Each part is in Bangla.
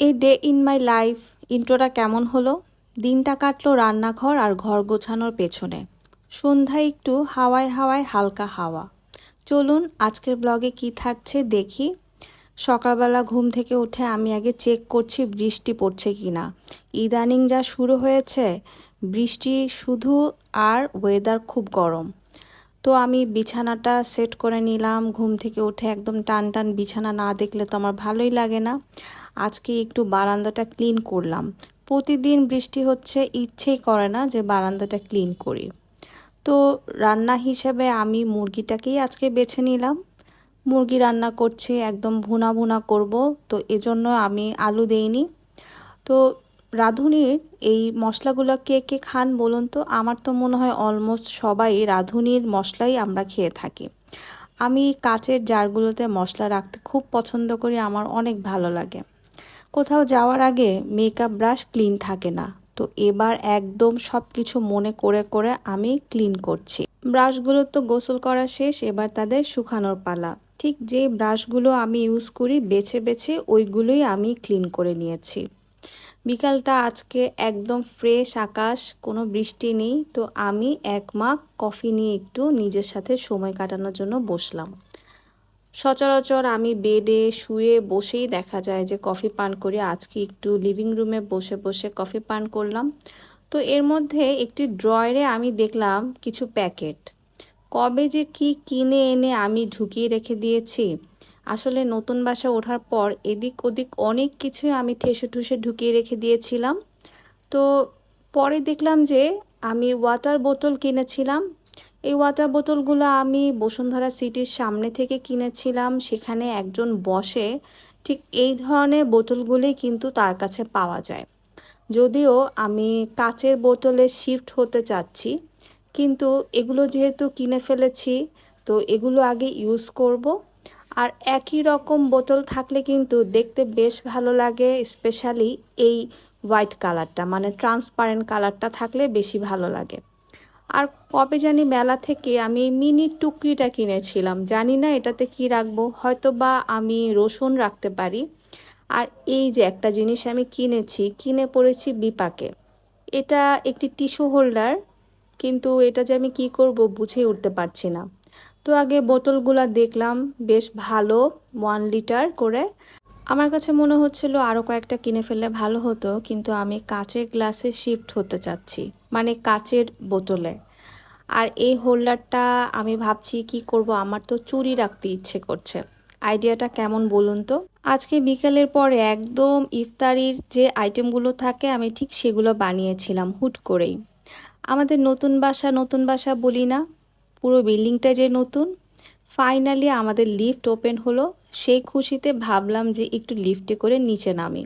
A day in my life ইন্ট্রোটা কেমন হলো? দিনটা কাটলো রান্নাঘর আর ঘর গোছানোর পেছনে। সন্ধ্যায় একটু হাওয়ায় হাওয়ায় হালকা হাওয়া। চলুন আজকের ব্লগে কি থাকছে দেখি। সকালবেলা ঘুম থেকে উঠে আমি আগে চেক করছি বৃষ্টি পড়ছে কি না ইদানিং যা শুরু হয়েছে, বৃষ্টি শুধু আর ওয়েদার খুব গরম। তো আমি বিছানাটা সেট করে নিলাম। ঘুম থেকে উঠে একদম টান টান বিছানা না দেখলে তো আমার ভালোই লাগে না। আজকে একটু বারান্দাটা ক্লিন করলাম। প্রতিদিন বৃষ্টি হচ্ছে, ইচ্ছেই করে না যে বারান্দাটা ক্লিন করি। তো রান্না হিসেবে আমি মুরগিটাকেই আজকে বেছে নিলাম। মুরগি রান্না করছি, একদম ভুনা ভুনা করব। তো এজন্য আমি আলু দেইনি। তো রাঁধুনির এই মশলাগুলো কে কে খান বলুন তো? আমার তো মনে হয় অলমোস্ট সবাই রাঁধুনির মশলাই আমরা খেয়ে থাকি। আমি কাচের জারগুলোতে মশলা রাখতে খুব পছন্দ করি, আমার অনেক ভালো লাগে। কোথাও যাওয়ার আগে মেকআপ ব্রাশ ক্লিন থাকে না, তো এবার একদম সব কিছু মনে করে করে আমি ক্লিন করছি। ব্রাশগুলো তো গোসল করা শেষ, এবার তাদের শুকানোর পালা। ঠিক যে ব্রাশগুলো আমি ইউজ করি, বেছে বেছে ওইগুলোই আমি ক্লিন করে নিয়েছি। বিকালটা আজকে একদম ফ্রেশ আকাশ, কোনো বৃষ্টি নেই। তো আমি এক মাগ কফি নিয়ে একটু নিজের সাথে সময় কাটানোর জন্য বসলাম। সচরাচর আমি বেডে শুয়ে বসেই দেখা যায় যে কফি পান করি। আজকে একটু লিভিং রুমে বসে বসে কফি পান করলাম। তো এর মধ্যে একটি ড্রয়ারে আমি দেখলাম কিছু প্যাকেট কবে যে কি কিনে এনে আমি ঢুকিয়ে রেখে দিয়েছি আসলে নতুন বাসা ওঠার পর এদিক ওদিক অনেক কিছুই আমি ঠেসে ঠুসে ঢুকিয়ে রেখে দিয়েছিলাম। তো পরে দেখলাম যে আমি ওয়াটার বোতল কিনেছিলাম। এই ওয়াটার বোতলগুলো আমি বসুন্ধরা সিটির সামনে থেকে কিনেছিলাম। সেখানে একজন বসে ঠিক এই ধরনের বোতলগুলি কিন্তু তার কাছে পাওয়া যায়। যদিও আমি কাচের বোতলে শিফট হতে চাচ্ছি, কিন্তু এগুলো যেহেতু কিনে ফেলেছি, তো এগুলো আগে ইউজ করব। আর একই রকম বোতল থাকলে কিন্তু দেখতে বেশ ভালো লাগে, স্পেশালি এই হোয়াইট কালারটা মানে ট্রান্সপারেন্ট কালারটা থাকলে বেশি ভালো লাগে। আর কবে জানি মেলা থেকে আমি মিনি টুকরিটা কিনেছিলাম, জানি না এটাতে কি রাখব হয়তো বা আমি রসুন রাখতে পারি। আর এই যে একটা জিনিস আমি কিনেছি, কিনে পড়েছি বিপাকে। এটা একটি টিস্যু হোল্ডার, কিন্তু এটা যে আমি কি করব বুঝেই উঠতে পারছি না। তো আগে বোতলগুলো দেখলাম, বেশ ভালো ওয়ান লিটার করে। আমার কাছে মনে হচ্ছিল আরও কয়েকটা কিনে ফেললে ভালো হতো, কিন্তু আমি কাচের গ্লাসে শিফট হতে চাচ্ছি মানে কাচের বোতলে। আর এই হোল্ডারটা আমি ভাবছি কি করব, আমার তো চুরি রাখতে ইচ্ছে করছে। আইডিয়াটা কেমন বলুন তো? আজকে বিকেলের পরে একদম ইফতারির যে আইটেমগুলো থাকে, আমি ঠিক সেগুলো বানিয়েছিলাম হুট করেই। আমাদের নতুন বাসা নতুন বাসা বলি না পুরো বিল্ডিংটা যে নতুন ফাইনালি আমাদের লিফট ওপেন হলো। সেই খুশিতে ভাবলাম যে একটু লিফটে করে নিচে নামি।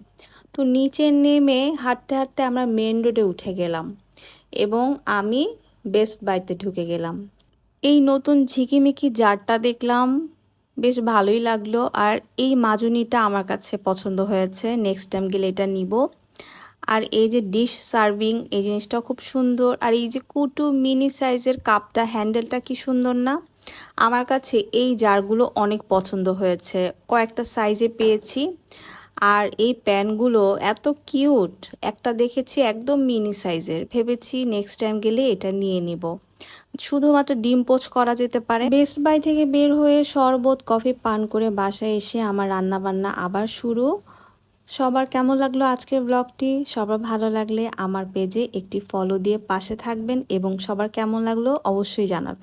তো নিচে নেমে হাঁটতে হাঁটতে আমরা মেন রোডে উঠে গেলাম এবং আমি বেস্ট বাইতে ঢুকে গেলাম। এই নতুন ঝিকিমিকি জারটা দেখলাম, বেশ ভালোই লাগল। আর এই মাজুনিটা আমার কাছে পছন্দ হয়েছে। নেক্সট টাইম গেলে এটা নিব। আর এই যে ডিশ সার্ভিং এই জিনিসটাও খুব সুন্দর। আর এই যে কুটু মিনি সাইজের কাপটা হ্যান্ডেলটা কি সুন্দর না? আমার কাছে এই জারগুলো অনেক পছন্দ হয়েছে। কয়েকটা সাইজে পেয়েছি। আর এই প্যানগুলো এত কিউট একটা দেখেছি একদম মিনি সাইজের ভেবেছি নেক্সট টাইম গেলে এটা নিয়ে নিব। শুধুমাত্র ডিম পোচ করা যেতে পারে। বেস্ট বাই থেকে বের হয়ে শরবত কফি পান করে বাসায় এসে আমার রান্না বান্না আবার শুরু। সবার কেমন লাগল আজকের ব্লগটি সবার ভালো লাগলে আমার পেজে একটি ফলো দিয়ে পাশে থাকবেন এবং সবার কেমন লাগল অবশ্যই জানাবেন।